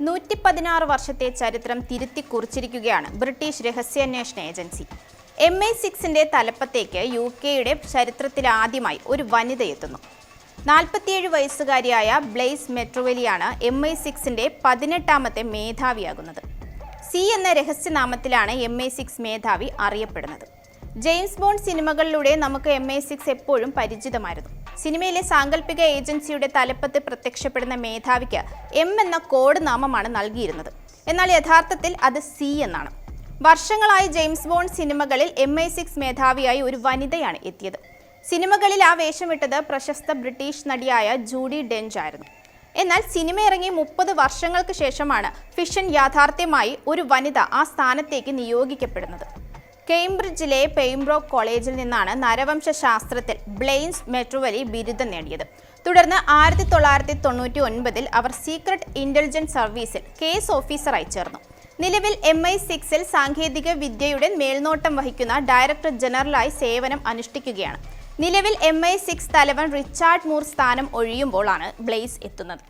നൂറ്റി പതിനാറ് വർഷത്തെ ചരിത്രം തിരുത്തി കുറിച്ചിരിക്കുകയാണ് ബ്രിട്ടീഷ് രഹസ്യാന്വേഷണ ഏജൻസി. എം ഐ സിക്സിന്റെ തലപ്പത്തേക്ക് യു കെയുടെ ചരിത്രത്തിലാദ്യമായി ഒരു വനിത എത്തുന്നു. നാൽപ്പത്തിയേഴ് വയസ്സുകാരിയായ ബ്ലെയ്സ് മെട്രോവലിയാണ് എം ഐ സിക്സിന്റെ പതിനെട്ടാമത്തെ മേധാവിയാകുന്നത്. സി എന്ന രഹസ്യനാമത്തിലാണ് എം ഐ സിക്സ് മേധാവി അറിയപ്പെടുന്നത്. ജെയിംസ് ബോണ്ട് സിനിമകളിലൂടെ നമുക്ക് എം ഐ സിക്സ് എപ്പോഴും പരിചിതമായിരുന്നു. സിനിമയിലെ സാങ്കല്പിക ഏജൻസിയുടെ തലപ്പത്ത് പ്രത്യക്ഷപ്പെടുന്ന മേധാവിക്ക് എം എന്ന കോഡ് നാമമാണ് നൽകിയിരുന്നത്. എന്നാൽ യഥാർത്ഥത്തിൽ അത് സി എന്നാണ്. വർഷങ്ങളായി ജെയിംസ് ബോണ്ട് സിനിമകളിൽ എം ഐ സിക്സ് മേധാവിയായി ഒരു വനിതയാണ് എത്തിയത്. സിനിമകളിൽ ആ വേഷമിട്ടത് പ്രശസ്ത ബ്രിട്ടീഷ് നടിയായ ജൂഡി ഡെഞ്ച് ആയിരുന്നു. എന്നാൽ സിനിമ ഇറങ്ങി മുപ്പത് വർഷങ്ങൾക്ക് ശേഷമാണ് ഫിഷൻ യാഥാർത്ഥ്യമായി ഒരു വനിത ആ സ്ഥാനത്തേക്ക് നിയോഗിക്കപ്പെടുന്നത്. കേംബ്രിഡ്ജിലെ പെയിംബ്രോക്ക് കോളേജിൽ നിന്നാണ് നരവംശ ശാസ്ത്രത്തിൽ ബ്ലെയിൻസ് മെട്രോവലി ബിരുദം നേടിയത്. തുടർന്ന് ആയിരത്തി തൊള്ളായിരത്തി തൊണ്ണൂറ്റി ഒൻപതിൽ അവർ സീക്രട്ട് ഇന്റലിജൻസ് സർവീസിൽ കേസ് ഓഫീസറായി ചേർന്നു. നിലവിൽ എം ഐ സിക്സിൽ സാങ്കേതിക വിദ്യയുടെ മേൽനോട്ടം വഹിക്കുന്ന ഡയറക്ടർ ജനറലായി സേവനം അനുഷ്ഠിക്കുകയാണ്. നിലവിൽ എം ഐ സിക്സ് തലവൻ റിച്ചാർഡ് മൂർ സ്ഥാനം ഒഴിയുമ്പോഴാണ് ബ്ലെയ്സ് എത്തുന്നത്.